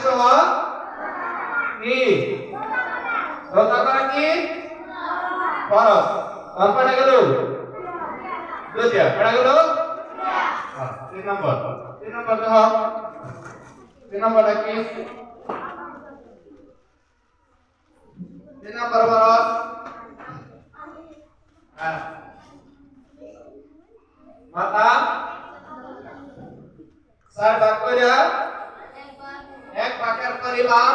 সহ কি রোজা করা কি ফরজ তারপরে গেল দুইটা পড়া গেল হ্যাঁ, তিন নম্বর তিন নম্বর দেখো তিন নম্বরটা কি তিন নম্বর ফরজ হ্যাঁ মাতা চার ভাগ করিয়া ভাগের পরিমাণ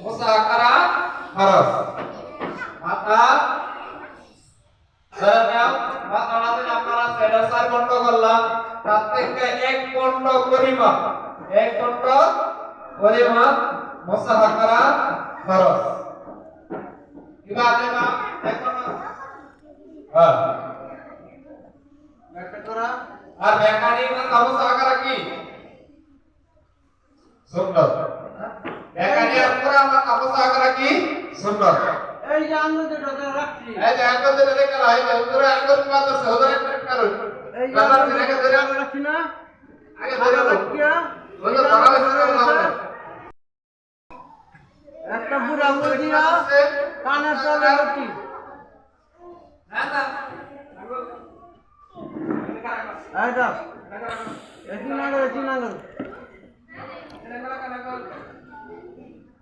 মোসা করা? খরচ মাতা মাতাটাতে আপনারা সেটা করলাম। থেকে এক পরিমাণ এক পরিমাণ মোসা করা? খরচ কিবা হ্যাঁ। আর মেকানিক কাবু সাকারা কি? সুন্দর মেকানিক আর পুরা আমার কাবু সাকারা কি? সুন্দর এই যে আঙুল দুটো রাখছি। এই যে আঙ্গুল লাই যে আঙ্গুল মাত্র এই যে দুটো রাখছি না? আগে ধরে রাখিয়া, ওই ধরা হয়েছে একটা বুড়া আঙুল দিয়া কানের তলে রুটি। না না আঙুল হ্যাঁ বুড়া আঙুল আপনি ধরা লো বুড়া আঙুল আর এই আঙুল বাচ্চাবো ইমাম আরে কোটি আতরা হইছে না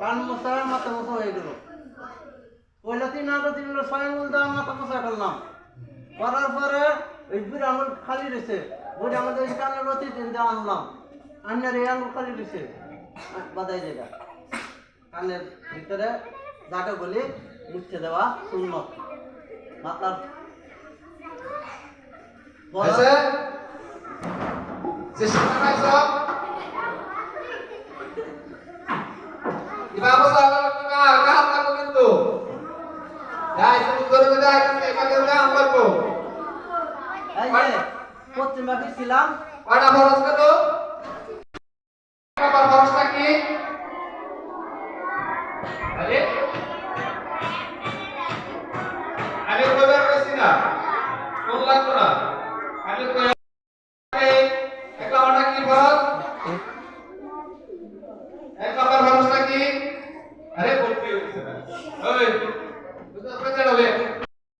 কান মশা মাথা মশা হয়ে গেল। পয়লা তিন আলো তিন ছয় আঙুল দেওয়া মাথা করলাম করার পরে ওই বুড়ি খালি রয়েছে বুড়ি ওই কানের ভিতরে জায়গা বলি মুছে দেওয়া শূন্য মাথার সব ইবাবো সালাম কা কা হাত কিন্তু যাই তুমি করে দে যাই এখানে দে আমার কো এই পশ্চিম বাকি ছিলাম কটা খরচ কত এক